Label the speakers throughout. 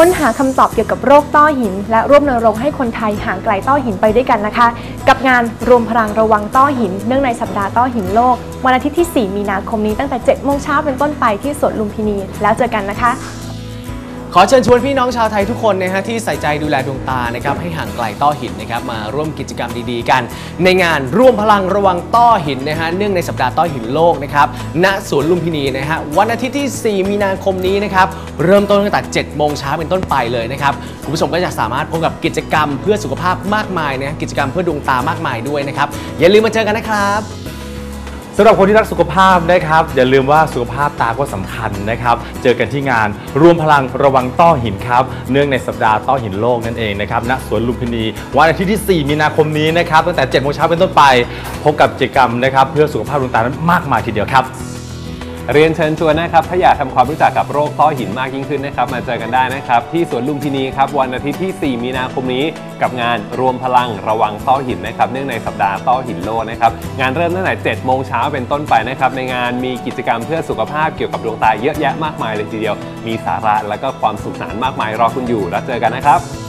Speaker 1: ค้นหาคำตอบเกี่ยวกับโรคต้อหิน และร่วมรณรงค์ให้คนไทยห่างไกลต้อหินไปด้วยกันนะคะ กับงานรวมพลังระวังต้อหิน เนื่องในสัปดาห์ต้อหินโลก วันอาทิตย์ที่ 4 มีนาคมนี้ตั้งแต่7โมงเช้าเป็นต้นไปที่สวนลุมพินี แล้วเจอกันนะคะ
Speaker 2: ขอเชิญชวนพี่น้องชาวไทยทุกคนนะฮะที่ใส่ใจดูแลดวงตานะครับให้ห่างไกลต้อหินนะครับมาร่วมกิจกรรมดีๆกัน ในงานร่วมพลังระวังต้อหินนะฮะเนื่องในสัปดาห์ต้อหินโลกนะครับณสวนลุมพินีนะฮะวันอาทิตย์ที่ 4 มีนาคมนี้นะครับเริ่มต้นตั้งแต่ 7 โมงเช้าเป็นต้นไปเลยนะครับคุณผู้ชมก็จะสามารถพบกับกิจกรรมเพื่อสุขภาพมากมายนะกิจกรรมเพื่อดวงตามากมายด้วยนะครับอย่าลืมมาเจอกันนะครับ
Speaker 3: สำหรับคนที่รักสุขภาพนะครับ อย่าลืมว่าสุขภาพตาก็สำคัญนะครับ เจอกันที่งานรวมพลังระวังต้อหินครับ เนื่องในสัปดาห์ต้อหินโลกนั่นเองนะครับณสวนลุมพินี วันอาทิตย์ที่ 4 มีนาคมนี้นะครับตั้งแต่7โมงเช้าเป็นต้นไป พบกับกิจกรรมนะครับ เพื่อสุขภาพดวงตานั้นมากมายทีเดียวครับ
Speaker 4: เรียนเชิญชวนนะครับ ถ้าอยากทำความรู้จักกับโรคต้อหินมากยิ่งขึ้นนะครับ มาเจอกันได้นะครับ ที่สวนลุมพินีครับวันอาทิตย์ที่ 4 มีนาคมนี้ กับงานรวมพลังระวังต้อหินนะครับเนื่องในสัปดาห์ต้อหินโลกนะครับงานเริ่มตั้งแต่7โมงเช้าเป็นต้นไปนะครับในงานมีกิจกรรมเพื่อสุขภาพเกี่ยวกับดวงตาเยอะแยะมากมายเลยทีเดียว มีสาระและก็ความสุขสนานมากมายรอคุณอยู่แล้วเจอกันนะครับ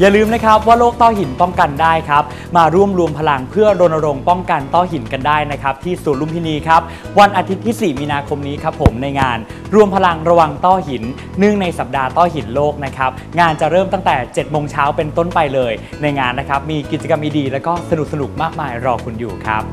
Speaker 5: อย่าลืมนะครับว่าโรคต้อหินป้องกันได้ครับ มาร่วมรวมพลังเพื่อรณรงค์ป้องกันต้อหินกันได้นะครับที่สวนลุมพินีครับวันอาทิตย์ที่ 4 มีนาคมนี้ครับผมในงาน รวมพลังระวังต้อหินเนื่องในสัปดาห์ต้อหินโลกนะครับงานจะเริ่มตั้งแต่7โมงเช้าเป็นต้นไปเลย ในงานนะครับมีกิจกรรมดีๆแล้วก็สนุกๆมากมายรอคุณอยู่ครับ